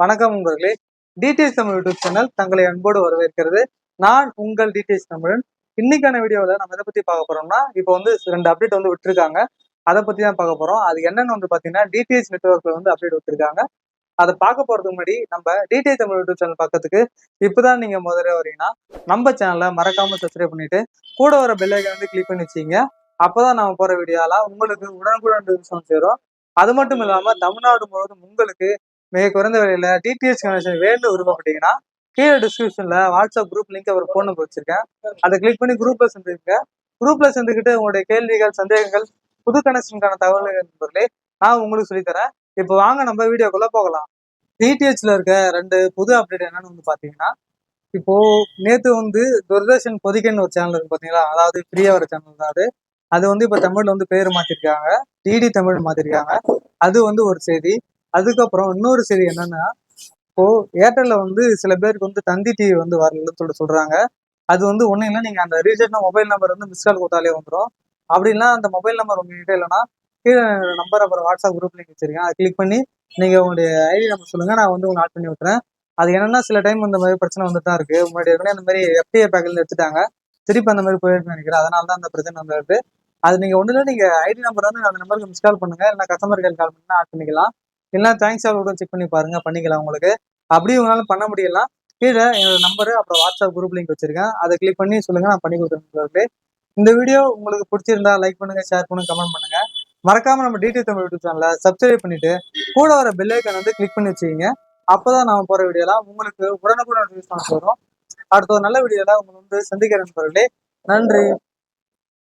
வணக்கம் உங்களே TDS Tamil YouTube channel தங்களை அன்போடு வரவேற்கிறது. நான் உங்கள் டிடிஎஸ் தமிழன். இன்னைக்கான வீடியோவில் நம்ம எதை பற்றி பார்க்க போறோம்னா இப்போ வந்து ரெண்டு அப்டேட் வந்து விட்டுருக்காங்க. அதை பற்றி தான் பார்க்க போகிறோம் அது என்னன்னு வந்து பார்த்தீங்கன்னா டிடிஎஸ் நெட்ஒர்க்கில் வந்து அப்டேட் விட்டுருக்காங்க. அதை பார்க்க போகிறதுக்கு முன்னாடி நம்ம டிடிஎஸ் தமிழ் யூடியூப் சேனல் பக்கத்துக்கு இப்பதான் நீங்கள் முதல்ல வரீங்கன்னா நம்ம சேனலை மறக்காமல் சப்ஸ்கிரைப் பண்ணிவிட்டு கூட வர பெல்லைக்கை வந்து கிளிக் பண்ணி வச்சிங்க அப்பதான் நம்ம போகிற வீடியோலாம் உங்களுக்கு உடனுக்குடன் சேரும். அது மட்டும் இல்லாமல் தமிழ்நாடு முழுவதும் உங்களுக்கு மிக குறைந்த விலையில டிடிஎச் கனெக்ஷன் வேணும்னு விருப்பப்பட்டீங்கன்னா கீழே டிஸ்கிரிப்ஷன்ல WhatsApp group link our phone number வச்சிருக்கேன். அதை கிளிக் பண்ணி குரூப்ல சேர்ந்துருங்க குரூப்ல சேர்ந்துக்கிட்டு உங்களுடைய கேள்விகள் சந்தேகங்கள் புது கனெக்ஷனுக்கான தகவல்கள் நண்பர்களே நான் உங்களுக்கு சொல்லித்தரேன். இப்போ வாங்க நம்ம வீடியோக்குள்ள போகலாம். டிடிஹெச்ல இருக்க ரெண்டு புது அப்டேட் என்னன்னு வந்து பாத்தீங்கன்னா இப்போ நேத்து வந்து துர்தர்ஷன் பொதிக்கன்னு ஒரு சேனல் இருக்கு பாத்தீங்களா? அதாவது ஃப்ரீயா ஒரு சேனல் தான் அது. அது வந்து இப்போ தமிழ்ல வந்து பேர் மாத்திருக்காங்க. டிடி தமிழ் மாத்திருக்காங்க. அது வந்து ஒரு செய்தி. அதுக்கப்புறம் இன்னொரு செய்தி என்னன்னா இப்போ ஏர்டெல்ல வந்து சில பேருக்கு வந்து தந்தி டிவி வந்து வரலன்னு சொல்லிட்டு சொல்றாங்க. அது வந்து ஒண்ணும் இல்லை நீங்க அந்த ரீசெண்டாக மொபைல் நம்பர் வந்து மிஸ் கால் கொடுத்தாலே வந்துடும் அப்படின்னா அந்த மொபைல் நம்பர் உங்ககிட்ட இல்லைன்னா கீழே நம்பர் அப்புறம் வாட்ஸ்அப் குரூப் லிங்க் வச்சிருக்கேன். அதை கிளிக் பண்ணி நீங்க உங்களுடைய ஐடி நம்பர் சொல்லுங்க. நான் வந்து உங்களுக்கு ஆட் பண்ணி விட்டுறேன். அது என்னன்னா சில டைம் இந்த மாதிரி பிரச்சனை வந்துட்டு தான் இருக்கு. முன்னாடி ஏற்கனவே அந்த மாதிரி எஃப்டிஏ பேக்கில் எடுத்துட்டாங்க. திருப்பி அந்த மாதிரி போயிருக்குன்னு நினைக்கிறேன். அதனால தான் அந்த பிரச்சனை வந்துருக்கு. அது நீங்க இல்லை நீங்க ஐடி நம்பர் வந்து அந்த நம்பருக்கு மிஸ் கால் பண்ணுங்க. இல்லைன்னா கஸ்டமர் கேர் கால் பண்ணி ஆட் பண்ணிக்கலாம். இல்லைன்னா தேங்க்ஸ் ஆல் கூட செக் பண்ணி பாருங்க பண்ணிக்கலாம் உங்களுக்கு. அப்படி உங்களால பண்ண முடியலாம் கீழே என்னோட நம்பரு அப்புறம் வாட்ஸ்அப் குரூப் லிங்க் வச்சிருக்கேன். அதை கிளிக் பண்ணி சொல்லுங்க நான் பண்ணி கொடுத்துருக்கேன் இந்த வீடியோ உங்களுக்கு பிடிச்சிருந்தா லைக் பண்ணுங்க ஷேர் பண்ணுங்க கமெண்ட் பண்ணுங்க. மறக்காம நம்ம டிடி தமிழ் யூடியூப் சேனலை சப்ஸ்கிரைப் பண்ணிட்டு கூட வர பெல் ஐக்கன் வந்து கிளிக் பண்ணி வச்சுக்கிங்க. அப்பதான் நாம போற வீடியோலாம் உங்களுக்கு உடனுக்குடன் யூஸ் பண்ண வரும் அடுத்த ஒரு நல்ல வீடியோல உங்களை வந்து சந்திக்கிறேன் நண்பர்களே. நன்றி.